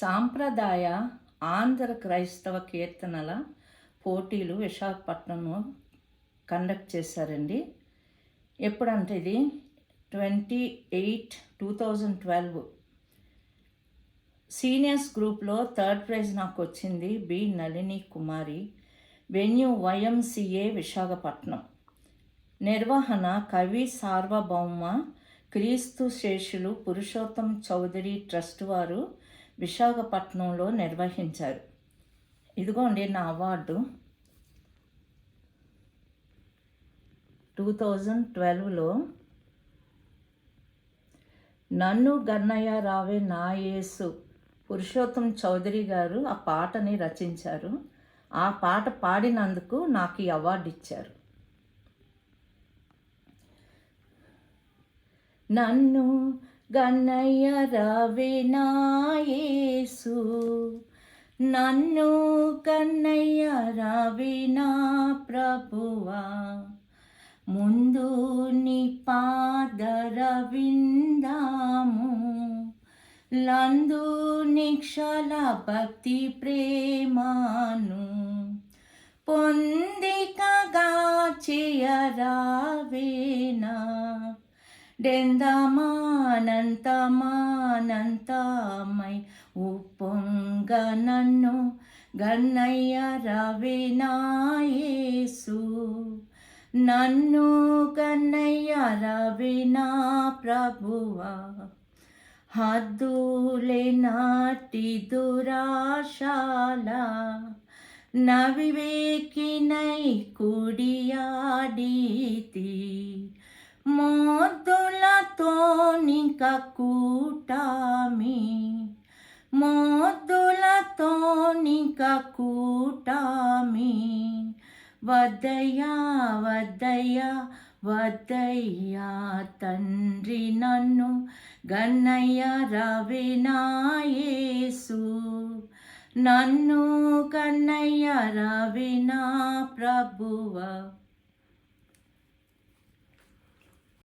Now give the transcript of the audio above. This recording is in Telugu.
సాంప్రదాయ ఆంధ్ర క్రైస్తవ కీర్తనల పోటీలు విశాఖపట్నంలో కండక్ట్ చేశారండి. ఎప్పుడంటే ఇది twenty eight two thousand twelve seniors గ్రూప్లో థర్డ్ ప్రైజ్ నాకు వచ్చింది B Nalini Kumari venue YMCA Visakhapatnam. నిర్వహణ కవి సార్వభౌమ క్రీస్తు శేషులు పురుషోత్తం చౌదరి ట్రస్ట్ వారు విశాఖపట్నంలో నిర్వహించారు. ఇదిగోండి నా అవార్డు. టూ థౌజండ్ ట్వెల్వ్లో నన్ను గన్నయ్య రావే నా యేసు పురుషోత్తం చౌదరి గారు ఆ పాటని రచించారు. ఆ పాట పాడినందుకు నాకు ఈ అవార్డు ఇచ్చారు. నన్ను గన్నయ్య రవినాయేసు నన్ను కన్నయ్య రవినా ప్రభువా. ముందు నీ పాదర లందు నిక్షల భక్తి ప్రేమాను పొందికగా చేయరావేనా. డెందమానంతమానంతమై ఉప్పొంగ నన్ను గన్నయ్య రవినాయేసు నన్ను గన్నయ్య రవినా ప్రభువా హద్దులే నాటి దురాశాల నవివేకినై కుడియాడీతి మో నిక కూటామి. మోద్దులతో కూటామి. వద్దయ్యా వద్దయ్యా వద్దయ్యా తండ్రి నన్ను గన్నయ్య రవినాయేసు నన్ను కన్నయ్య రవినా ప్రభువ.